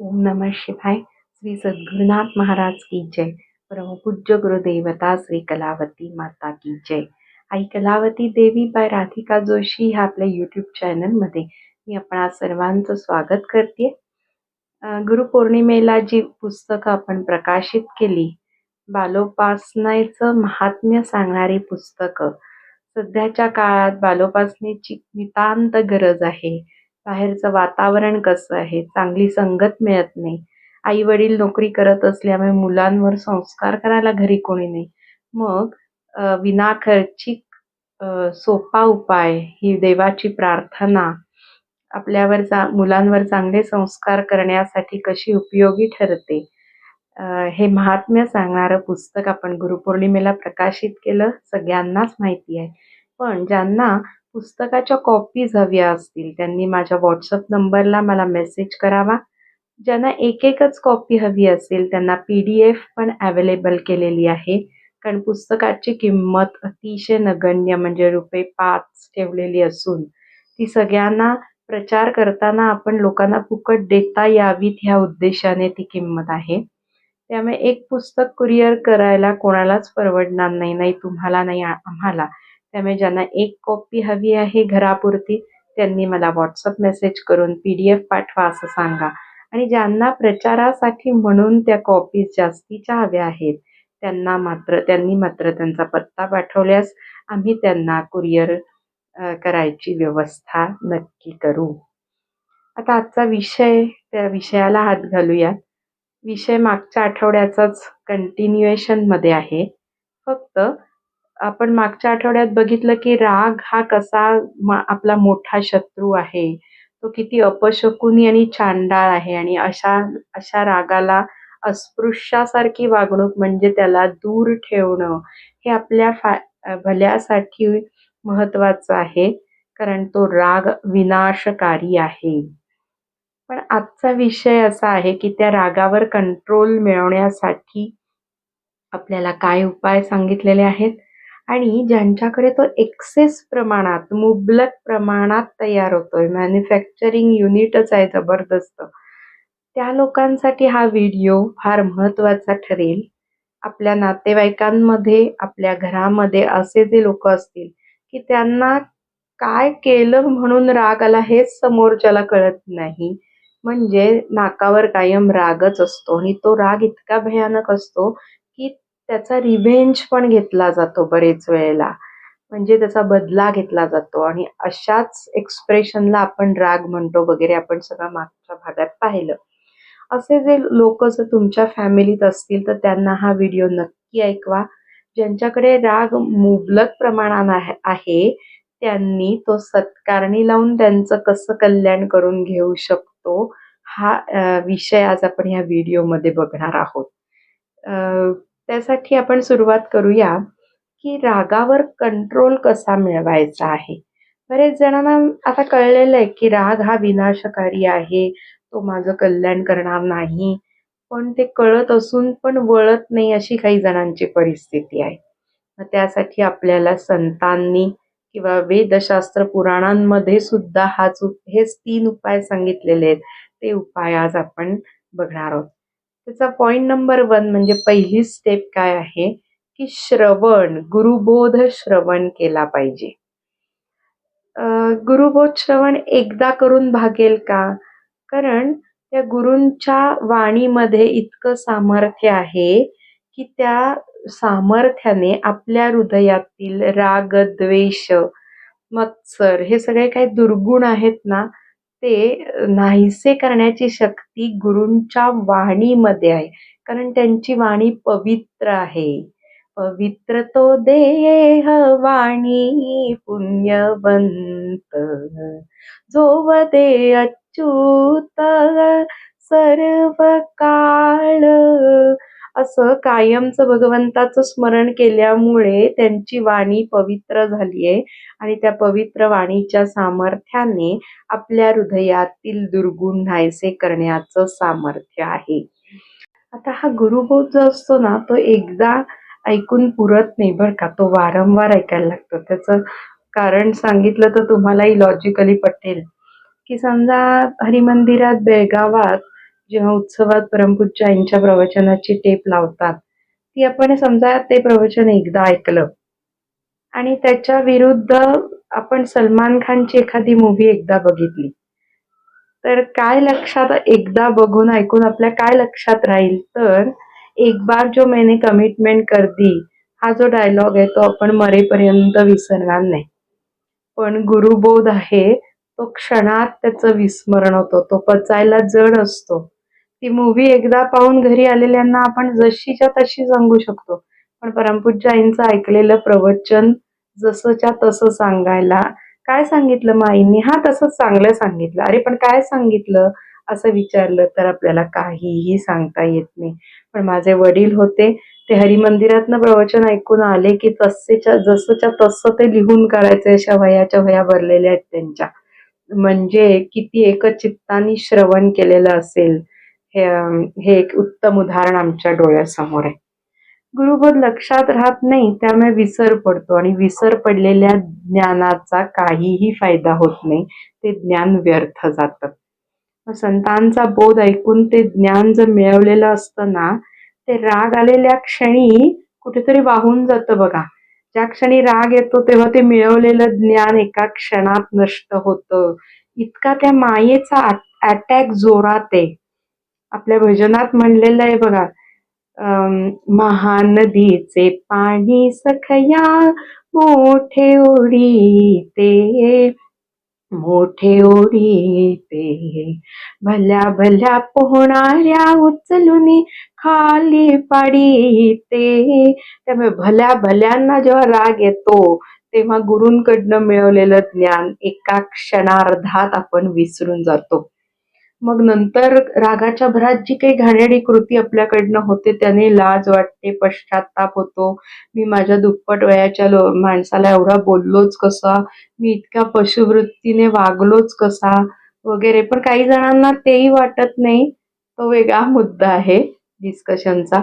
ओम नम शिवाय। श्री सद्गुरुनाथ महाराज की जय। परमपूज्य गुरुदेवता श्री कलावती माता की जय। आई कलावती देवी बाय राधिका जोशी ह्या आपल्या यूट्यूब चॅनलमध्ये मी आपणा सर्वांचं स्वागत करते. गुरुपौर्णिमेला जी पुस्तकं आपण प्रकाशित केली बालोपासनेचं महात्म्य सांगणारी पुस्तकं सध्याच्या काळात बालोपासनेची नितांत गरज आहे. बाहेरचं वातावरण कसं आहे? चांगली संगत मिळत नाही. आई वडील नोकरी करत असल्यामुळे मुलांवर संस्कार करायला घरी कोणी नाही. मग विनाखर्चिक सोपा उपाय ही देवाची प्रार्थना आपल्यावर चा मुलांवर चांगले संस्कार करण्यासाठी कशी उपयोगी ठरते? हे महात्म्य सांगणारं पुस्तक आपण गुरुपौर्णिमेला प्रकाशित केलं सगळ्यांनाच माहिती आहे. पण ज्यांना पुस्तकाच्या कॉपीज हव्या असतील. त्यांनी माझ्या व्हॉट्सअप नंबरला मला मेसेज करावा. ज्यांना एक एकच कॉपी हवी असेल त्यांना पी डी एफ पण अवेलेबल केलेली आहे. कारण पुस्तकाची किंमत अतिशय नगण्य म्हणजे रुपये पाच ठेवलेली असून ती सगळ्यांना प्रचार करताना आपण लोकांना फुकट देता यावीत ह्या उद्देशाने ती किंमत आहे. त्यामुळे एक पुस्तक कुरिअर करायला कोणालाच परवडणार नाही नाही तुम्हाला नाही आम्हाला. त्यामुळे ज्यांना एक कॉपी हवी आहे घरापुरती त्यांनी मला व्हॉट्सअप मेसेज करून पी डी एफ पाठवा असं सांगा. आणि ज्यांना प्रचारासाठी म्हणून त्या कॉपीज जास्तीच्या हव्या आहेत त्यांना मात्र त्यांनी मात्र त्यांचा पत्ता पाठवल्यास आम्ही त्यांना कुरिअर करायची व्यवस्था नक्की करू. आता आजचा विषय त्या विषयाला हात घालूयात. विषय मागच्या आठवड्याचाच कंटिन्युएशनमध्ये आहे. फक्त आपण मागच्या आठवड्यात बघितलं की राग हा कसा आपला मोठा शत्रू आहे. तो किती अपशकुनी आणि चांडाळ आहे आणि अशा अशा रागाला अस्पृश्यासारखी वागणूक म्हणजे त्याला दूर ठेवणं हे आपल्या फा भल्यासाठी महत्वाचं आहे कारण तो राग विनाशकारी आहे. पण आजचा विषय असा आहे की त्या रागावर कंट्रोल मिळवण्यासाठी आपल्याला काय उपाय सांगितलेले आहेत? आणि ज्यांच्याकडे तो एक्सेस प्रमाणात मुबलक प्रमाणात तयार होतोय मॅन्युफॅक्चरिंग युनिटच आहे जबरदस्त त्या लोकांसाठी हा व्हिडिओ फार महत्त्वाचा ठरेल. आपल्या नातेवाईकांमध्ये आपल्या घरामध्ये असे जे लोक असतील की त्यांना काय केलं म्हणून राग आला हेच समोरच्याला कळत नाही. म्हणजे नाकावर कायम रागच असतो आणि तो राग इतका भयानक असतो त्याचा रिव्हेंज पण घेतला जातो बरेच वेळेला. म्हणजे त्याचा बदला घेतला जातो. आणि अशाच एक्सप्रेशनला आपण राग म्हणतो वगैरे आपण सगळं मागच्या भागात पाहिलं. असे जे लोक जर तुमच्या फॅमिलीत असतील तर त्यांना हा व्हिडिओ नक्की ऐकवा. ज्यांच्याकडे राग मुबलक प्रमाणात आहे त्यांनी तो सत्कारणी लावून त्यांचं कसं कल्याण करून घेऊ शकतो हा विषय आज आपण ह्या व्हिडिओमध्ये बघणार आहोत. त्यासाठी आपण सुरुवात करूया की रागावर कंट्रोल कसा मिळवायचा आहे. बरेच जणांना आता कळलेलं आहे की राग हा विनाशकारी आहे तो माझं कल्याण करणार नाही पण ते कळत असून पण वळत नाही अशी काही जणांची परिस्थिती आहे. मग त्यासाठी आपल्याला संतांनी किंवा वेदशास्त्र पुराणांमध्ये सुद्धा हाच हेच तीन उपाय सांगितलेले आहेत. ते उपाय आज आपण बघणार आहोत. त्याचा पॉइंट नंबर वन म्हणजे पहिली स्टेप काय आहे? की श्रवण गुरुबोध श्रवण केला पाहिजे. गुरुबोध श्रवण एकदा करून भागेल का? कारण त्या गुरूंच्या वाणीमध्ये इतकं सामर्थ्य आहे की त्या सामर्थ्याने आपल्या हृदयातील राग द्वेष मत्सर हे सगळे काही दुर्गुण आहेत ना ते नाहीसे करण्याची शक्ती गुरूंच्या वाणीमध्ये आहे. कारण त्यांची वाणी पवित्र आहे. पवित्र तो देह वाणी पुण्यवंत. जो वदे अच्युत सर्व काळ असं कायमचं भगवंताचं स्मरण केल्यामुळे त्यांची वाणी पवित्र झाली आहे आणि त्या पवित्र वाणीच्या सामर्थ्याने आपल्या हृदयातील दुर्गुण नाहीसे करण्याचं सामर्थ्य आहे. आता हा गुरुबोध जो असतो ना तो एकदा ऐकून पुरत नाही बरं का. तो वारंवार ऐकायला लागतो. त्याचं कारण सांगितलं तर तुम्हालाही लॉजिकली पटेल. की समजा हरिमंदिरात बेळगावात जेव्हा उत्सवात परमपूज्य आईंच्या प्रवचनाची टेप लावतात ती आपण समजा ते प्रवचन एकदा ऐकलं. आणि त्याच्या विरुद्ध आपण सलमान खानची एखादी मूवी एकदा बघितली. तर काय लक्षात एकदा बघून ऐकून आपल्या काय लक्षात राहील? तर एक बार जो मैंने कमिटमेंट कर दी हा जो डायलॉग आहे तो आपण मरेपर्यंत विसरणार नाही. पण गुरुबोध आहे तो क्षणात त्याचं विस्मरण होतं तो पचायला जड असतो. ती मूवी एकदा पाहून घरी आलेल्यांना आपण जशीच्या तशी सांगू शकतो. पण परमपूज्य आईंचं ऐकलेलं प्रवचन जसंच्या तसं सांगायला काय सांगितलं मग आईंनी हा तसंच चांगलं सांगितलं. अरे पण काय सांगितलं? असं विचारलं तर आपल्याला काहीही सांगता येत नाही. पण माझे वडील होते ते हरिमंदिरातनं प्रवचन ऐकून आले की तसेच्या जसंच्या तसं ते लिहून काढायचे अशा वयाच्या वया भरलेल्या आहेत त्यांच्या. म्हणजे किती एकचित्तानी श्रवण केलेलं असेल. हे हे एक उत्तम उदाहरण आमच्या डोळ्यासमोर आहे. गुरुबोध लक्षात राहत नाही त्यामुळे विसर पडतो आणि विसर पडलेल्या ज्ञानाचा काहीही फायदा होत नाही ते ज्ञान व्यर्थ जातं. संतांचा बोध ऐकून ते ज्ञान जर मिळवलेलं असतं ना ते राग आलेल्या क्षणी कुठेतरी वाहून जातं बघा. ज्या क्षणी राग येतो तेव्हा ते मिळवलेलं ज्ञान एका क्षणात नष्ट होतं. इतका त्या मायेचा अटॅक जोरात आहे. आपल्या भजनात म्हणलेलं आहे बघा अं, महानदीचे पाणी सखया मोठे ओढीते मोठे ओढीते. भल्या भल्या पोहणाऱ्या उचलून खाली पाडीते. त्यामुळे भल्या भल्यांना जेव्हा राग येतो तेव्हा गुरूंकडनं मिळवलेलं ज्ञान एका क्षणार्धात आपण विसरून जातो. मग नंतर रागाच्या भरात जी काही घाणेरडी कृती आपल्याकडनं होते त्याने लाज वाटते पश्चाताप होतो. मी माझ्या दुप्पट वयाच्या लो माणसाला एवढा बोललोच कसा? मी इतक्या पशुवृत्तीने वागलोच कसा? वगैरे. पण काही जणांना तेही वाटत नाही. तो वेगळा मुद्दा आहे डिस्कशनचा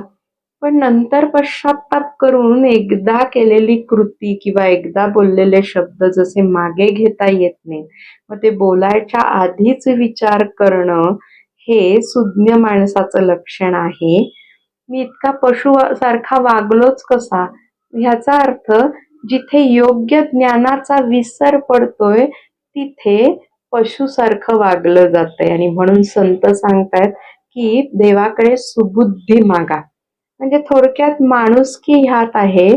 पण नंतर पश्चाताप करून एकदा केलेली कृती किंवा एकदा बोललेले शब्द जसे मागे घेता येत नाही मग ते बोलायच्या आधीच विचार करणं हे सुज्ञ माणसाचं लक्षण आहे. मी इतका पशु सारखा वागलोच कसा? ह्याचा अर्थ जिथे योग्य ज्ञानाचा विसर पडतोय तिथे पशुसारखं वागलं जातंय. आणि म्हणून संत सांगतायत की देवाकडे सुबुद्धी मागा. म्हणजे थोडक्यात माणुसकी ह्यात आहे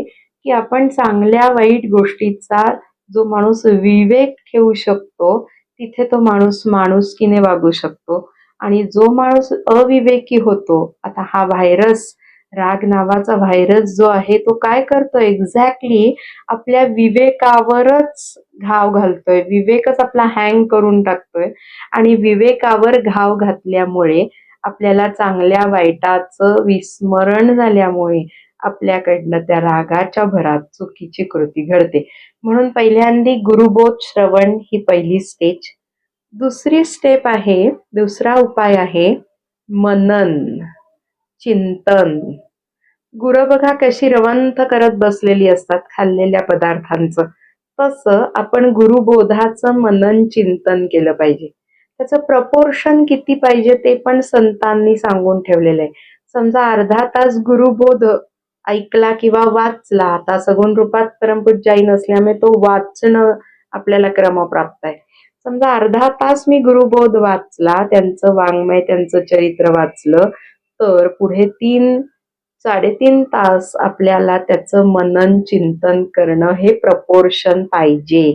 की आपण चांगल्या वाईट गोष्टीचा जो माणूस विवेक ठेवू शकतो तिथे तो माणूस माणुसकीने वागू शकतो. आणि जो माणूस अविवेकी होतो आता हा व्हायरस राग नावाचा व्हायरस जो आहे तो काय करतोय? एक्झॅक्टली आपल्या विवेकावरच घाव घालतोय. विवेकच आपला हँग करून टाकतोय. आणि विवेकावर घाव घातल्यामुळे आपल्याला चांगल्या वाईटाचं विस्मरण झाल्यामुळे आपल्याकडनं त्या रागाच्या भरात चुकीची कृती घडते. म्हणून पहिल्यांदी गुरुबोध श्रवण ही पहिली स्टेज दुसरी स्टेप आहे दुसरा उपाय आहे मनन चिंतन. गुरं बघा कशी रवंथ करत बसलेली असतात खाल्लेल्या पदार्थांचं. तसं आपण गुरुबोधाचं मनन चिंतन केलं पाहिजे. त्याचं प्रपोर्शन किती पाहिजे ते पण संतांनी सांगून ठेवलेलं आहे. समजा अर्धा तास गुरुबोध ऐकला किंवा वाचला आता सगुण रूपात परमपूज्याई नसल्यामुळे तो वाचणं आपल्याला क्रमप्राप्त आहे. समजा अर्धा तास मी गुरुबोध वाचला त्यांचं वाङ्मय त्यांचं चरित्र वाचलं तर पुढे तीन साडेतीन तास आपल्याला त्याचं मनन चिंतन करणं हे प्रपोर्शन पाहिजे.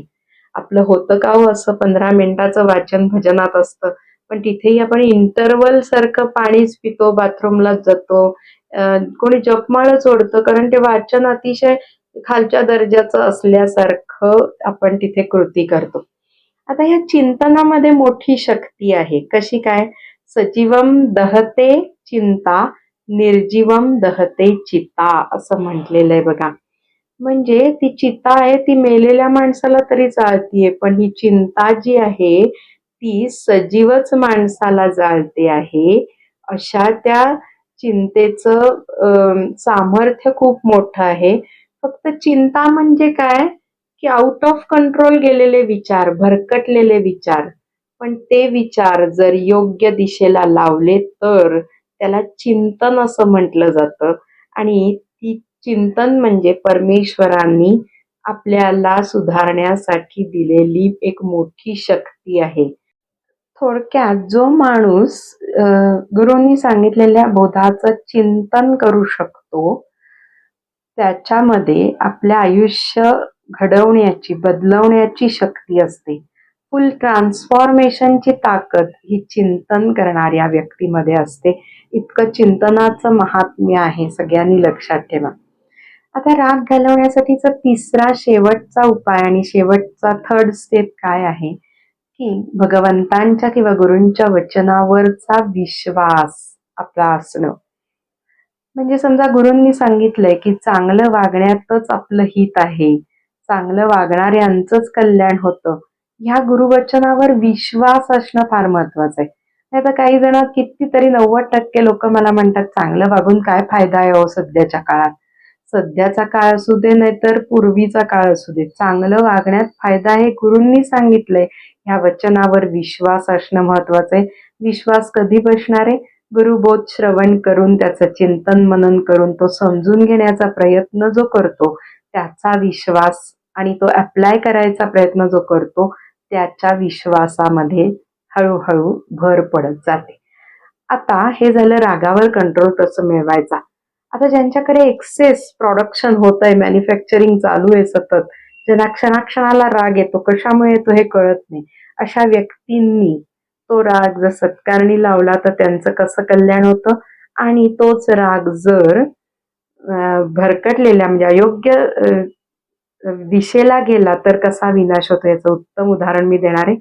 आपलं होतं का हो असं पंधरा मिनिटाचं वाचन भजनात असतं. पण तिथेही आपण इंटरवल सारखं पाणीच पितो बाथरूमला जातो. कोणी जपमाळच ओढतं कारण ते वाचन अतिशय खालच्या दर्जाचं असल्यासारखं आपण तिथे कृती करतो. आता ह्या चिंतनामध्ये मोठी शक्ती आहे. कशी काय? सजीवम दहते चिंता निर्जीवम दहते चिता असं म्हटलेलं आहे बघा. म्हणजे ती चिता आहे ती मेलेल्या माणसाला तरी जाळतीये पण ही चिंता जी आहे ती सजीवच माणसाला जाळते आहे. अशा त्या चिंतेचं सामर्थ्य खूप मोठं आहे. फक्त चिंता म्हणजे काय? की आउट ऑफ कंट्रोल गेलेले विचार भरकटलेले विचार. पण ते विचार जर योग्य दिशेला लावले तर त्याला चिंतन असं म्हटलं जातं. आणि चिंतन म्हणजे परमेश्वरांनी आपल्याला सुधारण्यासाठी दिलेली एक मोठी शक्ती आहे. थोडक्यात जो माणूस गुरुंनी सांगितलेल्या बोधाचं चिंतन करू शकतो त्याच्यामध्ये आपलं आयुष्य घडवण्याची बदलवण्याची शक्ती असते. फुल ट्रान्सफॉर्मेशनची ताकद ही चिंतन करणाऱ्या व्यक्तीमध्ये असते. इतकं चिंतनाचं महात्म्य आहे सगळ्यांनी लक्षात ठेवा. आता राग घालवण्यासाठीचा तिसरा शेवटचा उपाय आणि शेवटचा थर्ड स्टेप काय आहे? की भगवंतांच्या किंवा गुरूंच्या वचनावरचा विश्वास आपला असणं म्हणजे समजा गुरूंनी सांगितलंय की चांगलं वागण्यातच आपलं हित आहे. चांगलं वागणाऱ्यांचंच कल्याण होतं. ह्या गुरुवचनावर विश्वास असणं फार महत्वाचं आहे. नाही तर काही जण कितीतरी नव्वद टक्के लोक मला म्हणतात चांगलं वागून काय फायदा आहे हो सध्याच्या काळात? सध्याचा काळ असू दे नाहीतर पूर्वीचा काळ असू दे. चांगलं वागण्यात फायदा आहे गुरूंनी सांगितलंय. ह्या वचनावर विश्वास असणं महत्वाचं आहे विश्वास कधी बसणार आहे? गुरुबोध श्रवण करून त्याचं चिंतन मनन करून तो समजून घेण्याचा प्रयत्न जो करतो त्याचा विश्वास आणि तो अप्लाय करायचा प्रयत्न जो करतो त्याच्या विश्वासामध्ये हळूहळू भर पडत जाते. आता हे झालं रागावर कंट्रोल कसं मिळवायचा. आता ज्यांच्याकडे एक्सेस प्रोडक्शन होत आहे मॅन्युफॅक्चरिंग चालू आहे सतत ज्यांना क्षणाक्षणाला राग येतो कशामुळे येतो हे कळत नाही. अशा व्यक्तींनी तो राग जर सत्कारणी लावला तर त्यांचं कसं कल्याण होतं? आणि तोच राग जर भरकटलेल्या म्हणजे अयोग्य दिशेला गेला तर कसा विनाश होतो? याचं उत्तम उदाहरण मी देणार आहे.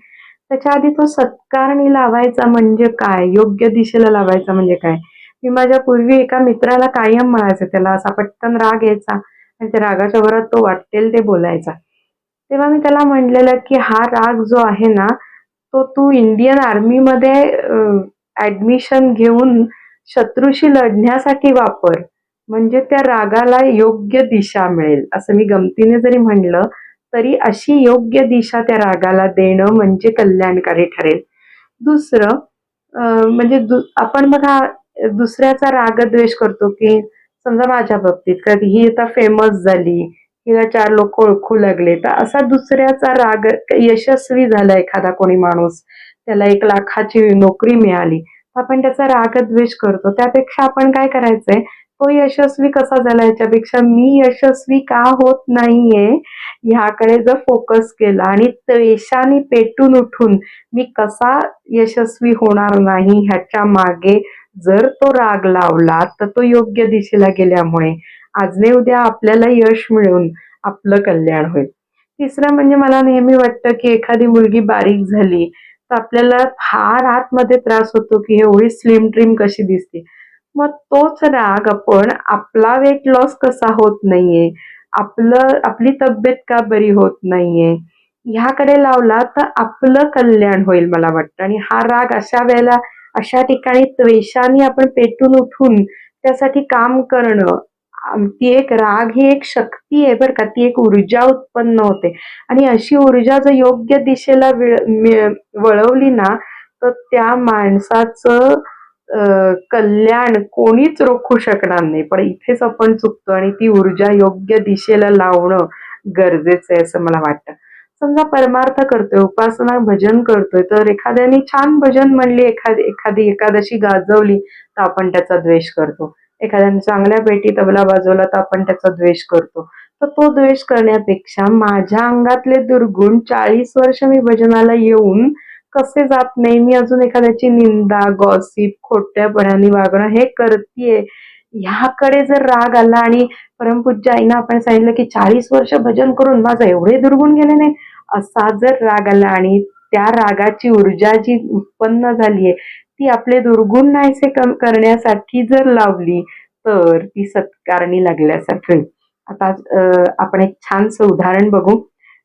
त्याच्या आधी तो सत्कारणी लावायचा म्हणजे काय? योग्य दिशेला लावायचा म्हणजे काय? मी माझ्या पूर्वी एका मित्राला कायम म्हणायचं त्याला असा पटकन राग यायचा आणि त्या रागाच्या भरात तो वाटेल ते बोलायचा. तेव्हा मी त्याला म्हटलेलं की हा राग जो आहे ना तो तू इंडियन आर्मीमध्ये ऍडमिशन घेऊन शत्रूशी लढण्यासाठी वापर. म्हणजे त्या रागाला योग्य दिशा मिळेल असं मी गमतीने जरी म्हणलं तरी अशी योग्य दिशा त्या रागाला देणं म्हणजे कल्याणकारी ठरेल. दुसरं म्हणजे दु आपण बघा दुसऱ्याचा रागद्वेष करतो की समजा माझ्या बाबतीत कधी ही आता फेमस झाली किंवा चार लोक ओळखू लागले तर असा दुसऱ्याचा राग यशस्वी झाला एखादा कोणी माणूस. त्याला एक लाखाची नोकरी मिळाली. आपण त्याचा रागद्वेष करतो. त्यापेक्षा आपण काय करायचंय? तो यशस्वी कसा झाला याच्यापेक्षा मी यशस्वी का होत नाहीये ह्याकडे जर फोकस केला आणि त्वेषाने पेटून उठून मी कसा यशस्वी होणार नाही ह्याच्या मागे जर तो राग लावला तर तो योग्य दिशेला गेल्यामुळे आजने उद्या आपल्याला यश मिळून आपलं कल्याण होईल. तिसरं म्हणजे मला नेहमी वाटतं की एखादी मुलगी बारीक झाली तर आपल्याला फार आतमध्ये त्रास होतो की एवढी स्लिम ट्रिम कशी दिसते. मग तोच राग आपण आपला वेट लॉस कसा होत नाहीये आपलं आपली तब्येत का बरी होत नाहीये ह्याकडे लावला तर आपलं कल्याण होईल मला वाटतं. आणि हा राग अशा वेळेला अशा ठिकाणी त्वेषाने आपण पेटून उठून त्यासाठी काम करणं ती एक राग ही एक शक्ती आहे बरं का ती एक ऊर्जा उत्पन्न होते. आणि अशी ऊर्जा जर योग्य दिशेला विळ- वळवली ना तर त्या माणसाचं कल्याण कोणीच रोखू शकणार नाही. पण इथेच आपण चुकतो आणि ती ऊर्जा योग्य दिशेला लावणं गरजेचं आहे असं मला वाटतं. समजा परमार्थ करतोय उपासना भजन करतोय तर एखाद्याने छान भजन म्हणली एखादी एखादी एकादशी गाजवली तर आपण त्याचा द्वेष करतो. एखाद्याने चांगल्या पेटी तबला वाजवला तर आपण त्याचा द्वेष करतो. तर तो द्वेष करण्यापेक्षा माझ्या अंगातले दुर्गुण चाळीस वर्ष मी भजनाला येऊन कसे जात नाही मी अजून एखाद्याची निंदा गॉसिप खोट्यापणाने वागणं हे करतीये. ह्याकडे जर राग आला आणि परमपूज्य आईनं आपण सांगितलं की चाळीस वर्ष भजन करून माझं एवढे दुर्गुण गेले नाही असा जर राग आला आणि त्या रागाची ऊर्जा जी उत्पन्न झालीये ती आपले दुर्गुण नाहीसे कम करण्यासाठी जर लावली तर ती सत्कारणी लागल्यासारखी आता आपण एक छानसं उदाहरण बघू.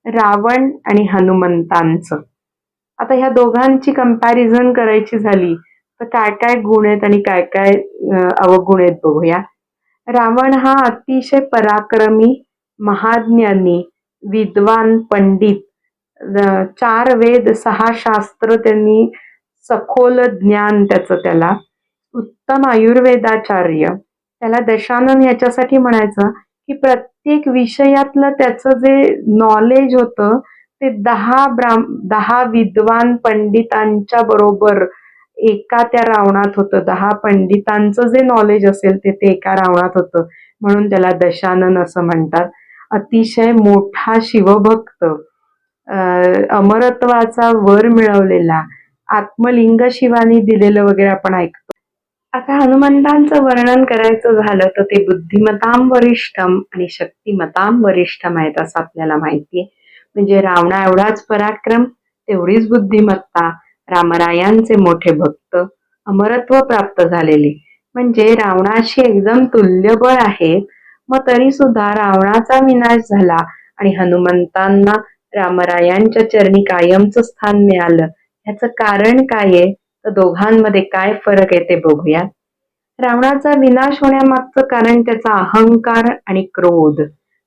रावण आणि हनुमंतांचं. आता ह्या दोघांची कंपॅरिझन करायची झाली तर काय काय गुण आहेत आणि काय काय अवगुण आहेत बघूया. रावण हा अतिशय पराक्रमी महाज्ञानी विद्वान पंडित चार वेद सहा शास्त्र त्यांनी सखोल ज्ञान त्याचं त्याला. उत्तम आयुर्वेदाचार्य. त्याला दशानन याच्यासाठी म्हणायचं की प्रत्येक विषयातलं त्याचं जे नॉलेज होतं ते दहा ब्राम दहा विद्वान पंडितांच्या बरोबर एका त्या रावणात होतं. दहा पंडितांचं जे नॉलेज असेल ते ते एका रावणात होतं. म्हणून त्याला दशानन असं म्हणतात. अतिशय मोठा शिवभक्त. अमरत्वाचा वर मिळवलेला आत्मलिंग शिवानी दिलेलं वगैरे आपण ऐकतो. आता हनुमंतांचं वर्णन करायचं झालं तर ते बुद्धिमतां वरिष्ठम आणि शक्तिमतां वरिष्ठम आहेत असं आपल्याला माहितीये म्हणजे रावणा एवढाच पराक्रम तेवढीच बुद्धिमत्ता रामरायांचे मोठे भक्त अमरत्व प्राप्त झालेले. म्हणजे रावणाशी एकदम तुल्यबळ आहेत मग तरी सुद्धा रावणाचा विनाश झाला आणि हनुमंतांना रामरायांच्या चरणी कायमचं स्थान मिळालं. ह्याचं कारण काय आहे? तर दोघांमध्ये काय फरक आहे ते बघूया रावणाचा विनाश होण्यामागचं कारण त्याचा अहंकार आणि क्रोध.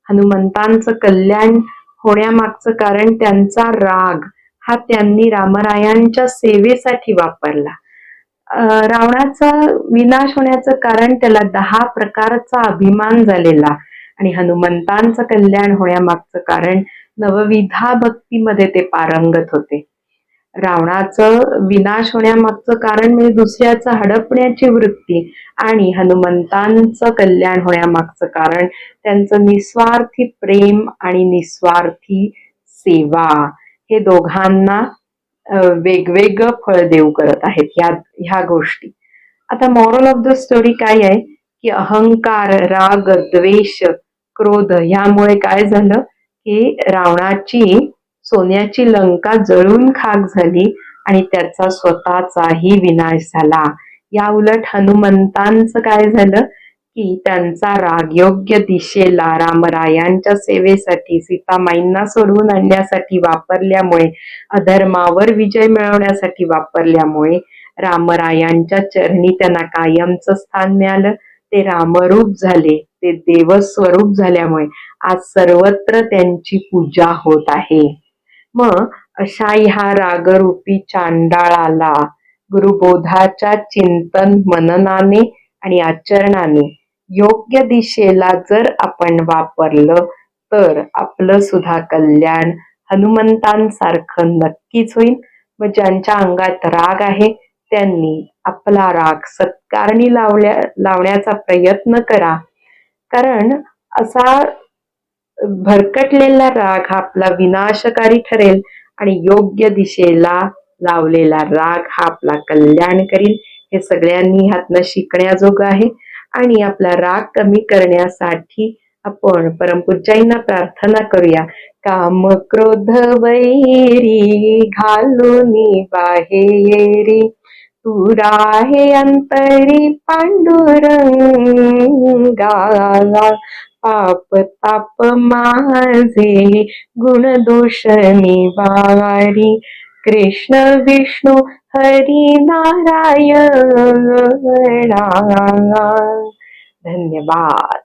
हनुमंतांचं कल्याण होण्यामागचं कारण त्यांचा राग. हा त्यांनी रामरायांच्या सेवेसाठी वापरला. रावणाचा विनाश होण्याचं कारण त्याला दहा प्रकारचा अभिमान झालेला. आणि हनुमंतांचं कल्याण होण्यामागचं कारण नवविधा भक्तीमध्ये ते पारंगत होते. रावणाचं विनाश होण्यामागचं कारण म्हणजे दुसऱ्याचं हडपण्याची वृत्ती आणि हनुमंतांचं कल्याण होण्यामागचं कारण. त्यांचं निस्वार्थी प्रेम आणि निस्वार्थी सेवा. हे दोघांना वेगवेगळं फळ देऊ करत आहेत ह्या ह्या गोष्टी. आता मॉरल ऑफ द स्टोरी काय आहे? की अहंकार राग द्वेष क्रोध ह्यामुळे काय झालं? की रावणाची सोन्याची लंका जळून खाक झाली आणि त्याचा स्वतःचाही विनाश झाला. या उलट हनुमंतांचं काय झालं? की त्यांचा राग योग्य दिशेला रामरायांच्या सेवेसाठी सीतामाईंना सोडवून आणण्यासाठी वापरल्यामुळे अधर्मावर विजय मिळवण्यासाठी वापरल्यामुळे रामरायांच्या चरणी त्यांना कायमचं स्थान मिळालं. ते रामरूप झाले. ते देवस्वरूप झाल्यामुळे आज सर्वत्र त्यांची पूजा होत आहे. मग अशा ह्या रागरूपी चांडाळाला गुरुबोधाच्या चिंतन मननाने आणि आचरणाने योग्य दिशेला जर आपण वापरलं तर आपलं सुद्धा कल्याण हनुमंतांसारखं नक्कीच होईल. मग ज्यांच्या अंगात राग आहे त्यांनी आपला राग सत्कारणी लावल्या लावण्याचा प्रयत्न करा. कारण असा भरकटलेला राग हा आपला विनाशकारी ठरेल आणि योग्य दिशेला लावलेला राग हा आपला कल्याण करील. हे सगळ्यांनी ह्यातनं शिकण्याजोगं आहे. आणि आपला राग कमी करण्यासाठी आपण परमपूज्याईंना प्रार्थना करूया. काम क्रोध वैरी घालून बाहेरी तुरा हे अंतरी पांडुरंगा पाप ताप माझे गुण दोष निवारी. कृष्ण विष्णू हरी नारायण धन्यवाद.